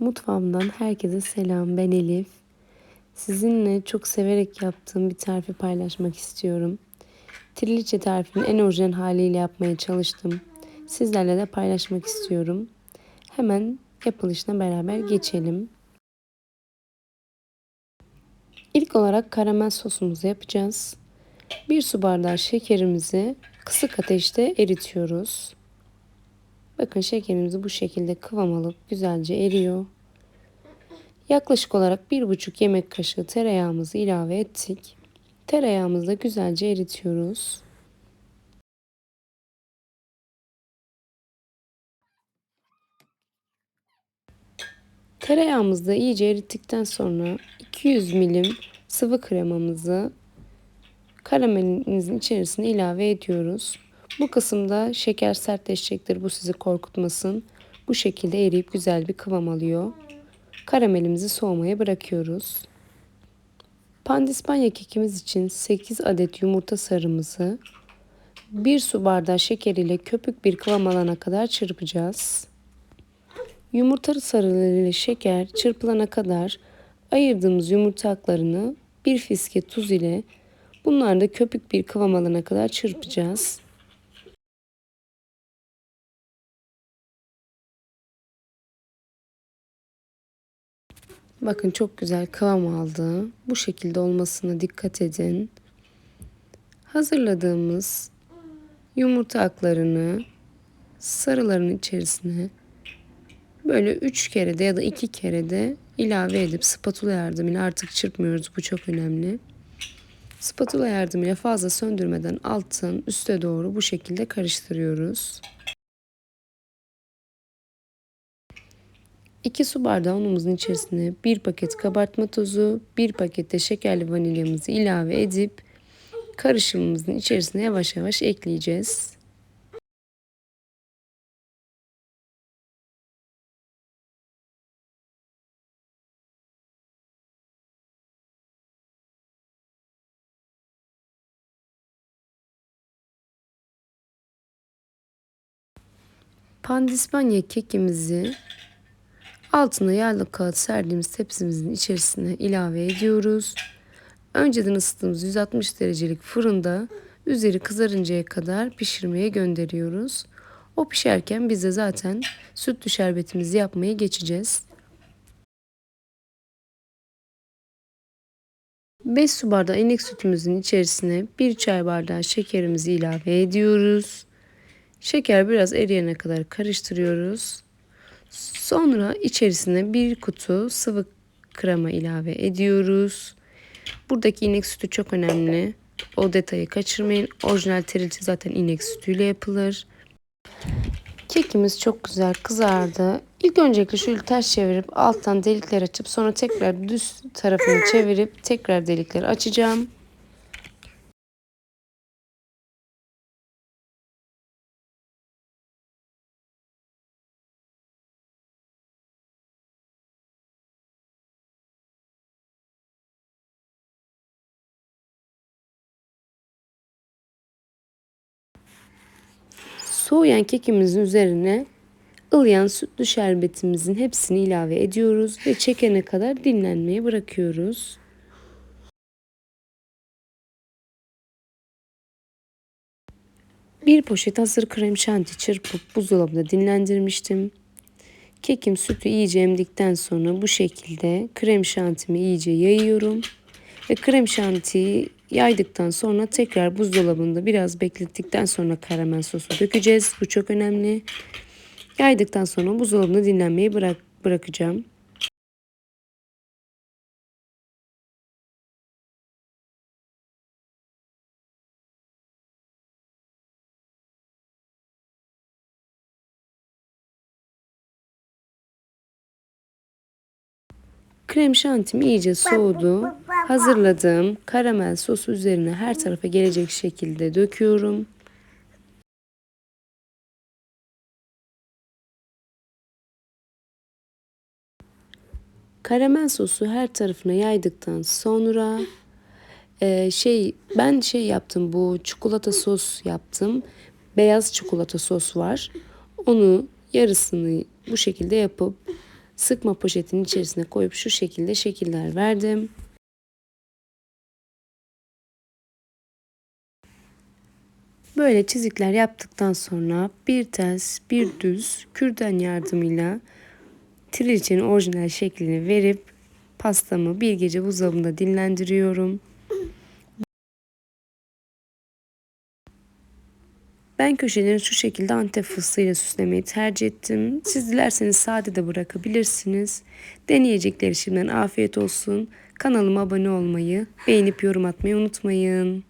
Mutfağımdan herkese selam. Ben Elif. Sizinle çok severek yaptığım bir tarifi paylaşmak istiyorum. Triliçe tarifinin en orijinal haliyle yapmaya çalıştım. Sizlerle de paylaşmak istiyorum. Hemen yapılışına beraber geçelim. İlk olarak karamel sosumuzu yapacağız. Bir su bardağı şekerimizi kısık ateşte eritiyoruz. Bakın şekerimizi bu şekilde kıvam alıp güzelce eriyor. Yaklaşık olarak bir buçuk yemek kaşığı tereyağımızı ilave ettik. Tereyağımızı da güzelce eritiyoruz. Tereyağımızı da iyice erittikten sonra 200 milim sıvı kremamızı karamelimizin içerisine ilave ediyoruz. Bu kısımda şeker sertleşecektir. Bu sizi korkutmasın. Bu şekilde eriyip güzel bir kıvam alıyor. Karamelimizi soğumaya bırakıyoruz. Pandispanya kekimiz için 8 adet yumurta sarımızı 1 su bardağı şeker ile köpük bir kıvam alana kadar çırpacağız. Yumurta sarılarıyla şeker çırpılana kadar ayırdığımız yumurta aklarını bir fiske tuz ile bunlar da köpük bir kıvam alana kadar çırpacağız. Bakın çok güzel kıvam aldı. Bu şekilde olmasına dikkat edin. Hazırladığımız yumurta aklarını sarıların içerisine böyle üç kere de ya da iki kere de ilave edip spatula yardımıyla artık çırpmıyoruz. Bu çok önemli. Spatula yardımıyla fazla söndürmeden alttan üste doğru bu şekilde karıştırıyoruz. 2 su bardağı unumuzun içerisine 1 paket kabartma tozu, 1 paket de şekerli vanilyamızı ilave edip karışımımızın içerisine yavaş yavaş ekleyeceğiz. Pandispanya kekimizi Altına yağlı kağıt serdiğimiz tepsimizin içerisine ilave ediyoruz. Önceden ısıttığımız 160 derecelik fırında üzeri kızarıncaya kadar pişirmeye gönderiyoruz. O pişerken biz de zaten sütlü şerbetimizi yapmaya geçeceğiz. 5 su bardağı inek sütümüzün içerisine 1 çay bardağı şekerimizi ilave ediyoruz. Şeker biraz eriyene kadar karıştırıyoruz. Sonra içerisine bir kutu sıvı krema ilave ediyoruz. Buradaki inek sütü çok önemli. O detayı kaçırmayın. Orijinal terilti zaten inek sütüyle yapılır. Kekimiz çok güzel kızardı. İlk öncelikle şöyle ters çevirip alttan delikler açıp sonra tekrar düz tarafını çevirip tekrar delikler açacağım. Soğuyan kekimizin üzerine ılıyan sütlü şerbetimizin hepsini ilave ediyoruz ve çekene kadar dinlenmeye bırakıyoruz. Bir poşet hazır krem şanti çırpıp buzdolabında dinlendirmiştim. Kekim sütü iyice emdikten sonra bu şekilde krem şantimi iyice yayıyorum. Ve krem şantiyi Yaydıktan sonra tekrar buzdolabında biraz beklettikten sonra karamel sosu dökeceğiz. Bu çok önemli. Yaydıktan sonra buzdolabında dinlenmeyi bırak bırakacağım. Krem şantim iyice soğudu. Hazırladığım karamel sosu üzerine her tarafa gelecek şekilde döküyorum. Karamel sosu her tarafına yaydıktan sonra e, şey ben şey yaptım bu çikolata sos yaptım. Beyaz çikolata sos var. Onu yarısını bu şekilde yapıp sıkma poşetinin içerisine koyup şu şekilde şekiller verdim. Böyle çizikler yaptıktan sonra bir ters bir düz kürdan yardımıyla triliçenin orijinal şeklini verip pastamı bir gece buzdolabında dinlendiriyorum. Ben köşeleri şu şekilde antep fıstığıyla süslemeyi tercih ettim. Siz dilerseniz sade de bırakabilirsiniz. Deneyecekleri şimdiden afiyet olsun. Kanalıma abone olmayı, beğenip yorum atmayı unutmayın.